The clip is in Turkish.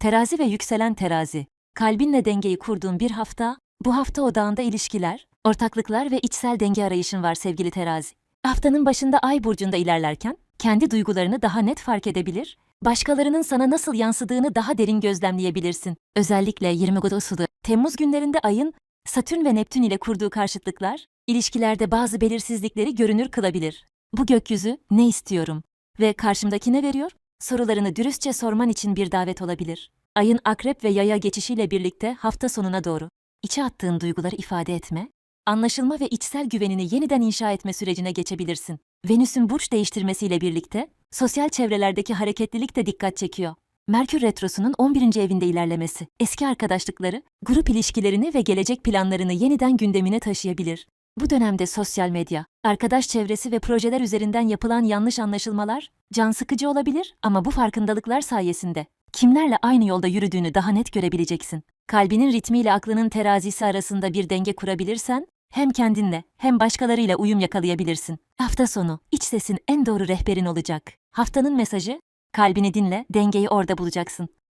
Terazi ve yükselen terazi. Kalbinle dengeyi kurduğun bir hafta, bu hafta odağında ilişkiler, ortaklıklar ve içsel denge arayışın var sevgili terazi. Haftanın başında ay burcunda ilerlerken, kendi duygularını daha net fark edebilir, başkalarının sana nasıl yansıdığını daha derin gözlemleyebilirsin. Özellikle 20 Ağustos'ta, Temmuz günlerinde ayın Satürn ve Neptün ile kurduğu karşıtlıklar, ilişkilerde bazı belirsizlikleri görünür kılabilir. Bu gökyüzü ne istiyorum ve karşımdaki ne veriyor? Sorularını dürüstçe sorman için bir davet olabilir. Ayın akrep ve yaya geçişiyle birlikte hafta sonuna doğru içe attığın duyguları ifade etme, anlaşılma ve içsel güvenini yeniden inşa etme sürecine geçebilirsin. Venüs'ün burç değiştirmesiyle birlikte sosyal çevrelerdeki hareketlilik de dikkat çekiyor. Merkür Retrosu'nun 11. evinde ilerlemesi, eski arkadaşlıkları, grup ilişkilerini ve gelecek planlarını yeniden gündemine taşıyabilir. Bu dönemde sosyal medya, arkadaş çevresi ve projeler üzerinden yapılan yanlış anlaşılmalar can sıkıcı olabilir ama bu farkındalıklar sayesinde kimlerle aynı yolda yürüdüğünü daha net görebileceksin. Kalbinin ritmiyle aklının terazisi arasında bir denge kurabilirsen hem kendinle hem başkalarıyla uyum yakalayabilirsin. Hafta sonu iç sesin en doğru rehberin olacak. Haftanın mesajı kalbini dinle, dengeyi orada bulacaksın.